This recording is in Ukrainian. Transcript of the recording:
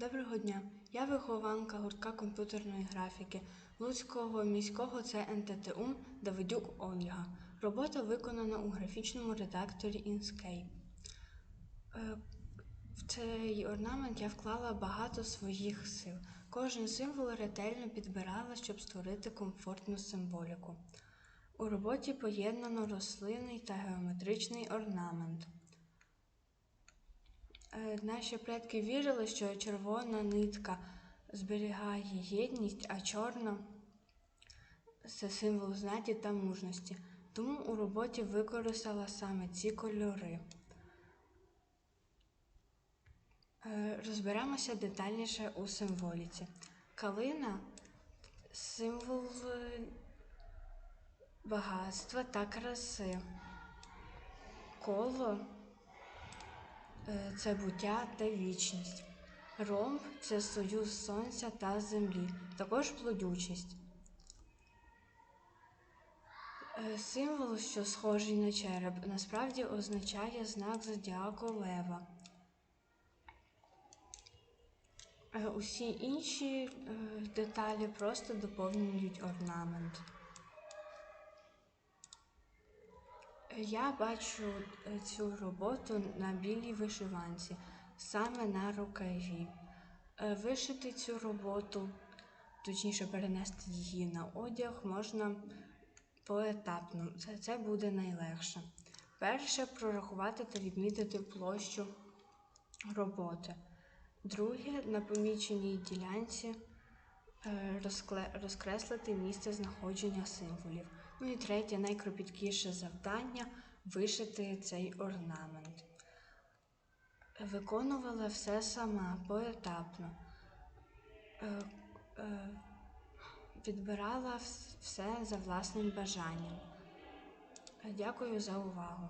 Доброго дня! Я вихованка гуртка комп'ютерної графіки Луцького міського ЦНТТУ Давидюк Ольга. Робота виконана у графічному редакторі Inkscape. Е, В цей орнамент я вклала багато своїх сил. Кожен символ ретельно підбирала, щоб створити комфортну символіку. У роботі поєднано рослинний та геометричний орнамент. Е, Наші предки вірили, що червона нитка зберігає єдність, а чорна це символ знаті та мужності. Тому у роботі використала саме ці кольори. Е, Розберемося детальніше у символіці. Калина символ е, багатства та краси. Коло це буття та вічність. Ромб це союз сонця та землі, також плодючість. Е, Символ, що схожий на череп, насправді означає знак зодіаку лева. Е, Усі інші е, деталі просто доповнюють орнамент. Я бачу е, цю роботу на білій вишиванці, саме на рукаві. Е, Вишити цю роботу, точніше перенести її на одяг, можна поетапно. Це, це буде найлегше. Перше прорахувати та відмітити площу роботи. Друге, на поміченій ділянці розкреслити місце знаходження символів. Ну і третє, найкропіткіше завдання вишити цей орнамент. Виконувала все сама поетапно. Е, е, Підбирала вс- все за власним бажанням. Дякую за увагу.